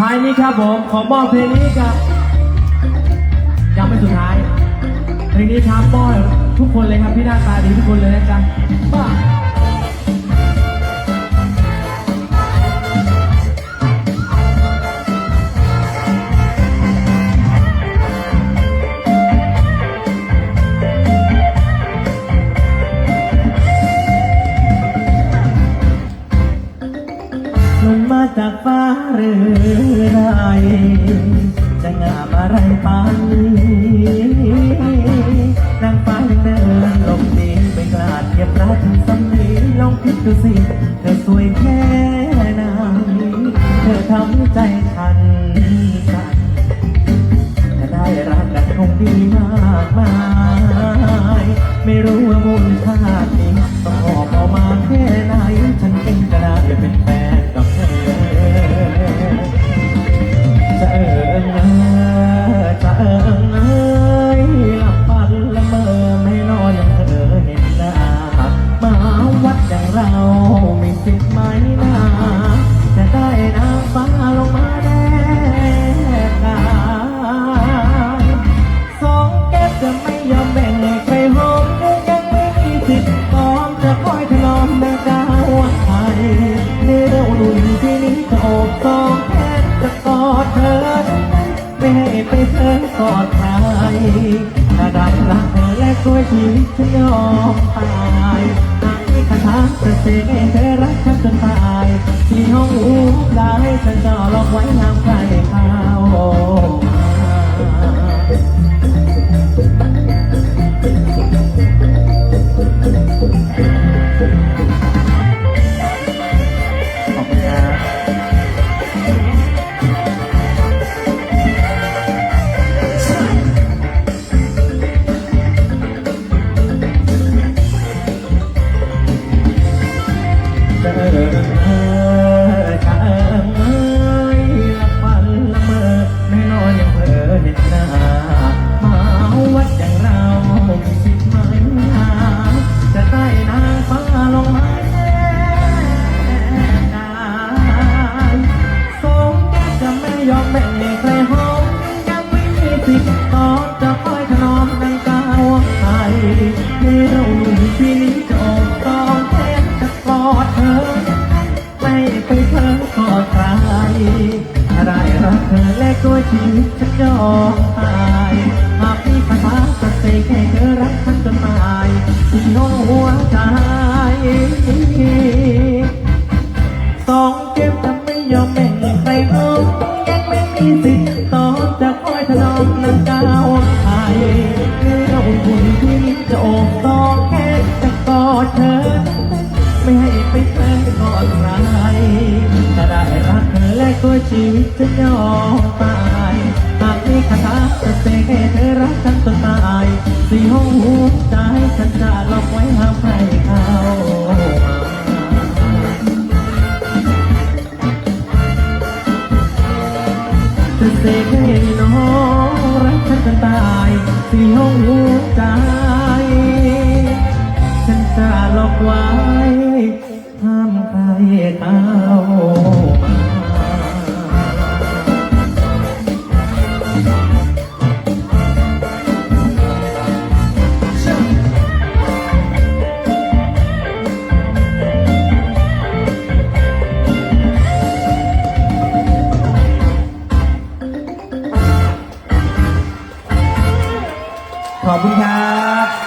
ท้ายนี้ครับผม ขอมอบเพลงนี้กับยังไม่สุดท้าย เพลงนี้ครับมอบทุกคนเลยครับพี่หน้าตาดีทุกคนเลยนะจ๊ะบ้า มาจากฟ้าหรือไรจะงามอะไรปานนี้นางฟ้าเดินลงดีไม่กล้าเทียบรักสำนีลองคิดดูสิเธอสวยแค่ไหนเธอทำใจทันกันถ้าได้รักกันคงดีมากมาย ไม่รู้ว่ามูลค่านี้ต้องออกเอมาแค่ไหน ฉันเองก็ได้เป็นแฟน อยถนอมแม่กาวไทยในเรื่องหนุ่นที่นี้จะโอบสองแขนจะกอดเธอ ไม่ให้ไปเธอกอดใครถ้าได้รักเธอและด้วยชีวิตฉันยอมตายหากมีคาถาจะเสกให้เธอรักฉันจนตายที่ห้องหูได้ฉันจะล็อกไว้ห้ามใครเข้ามา ฉันยอมตายหากมีคาถาจะเสกให้เธอรักฉันจนตายที่น้องหัวใจสองเกมจะไม่ยอมแบ่งใครหอมยังไม่มีสิทธิ์ต่อจะคอยถนอมนังกาวไทยเมื่ออุ่นหุ่นที่จะโอบสองแค่จะกอดเธอ ไม่ให้ไปเธอกอดใครถ้าได้รักเธอและตัวชีวิตจะยอมตาย เสกให้น้องรักฉันจนตายสี่ห้องหัวใจ ขอบคุณครับ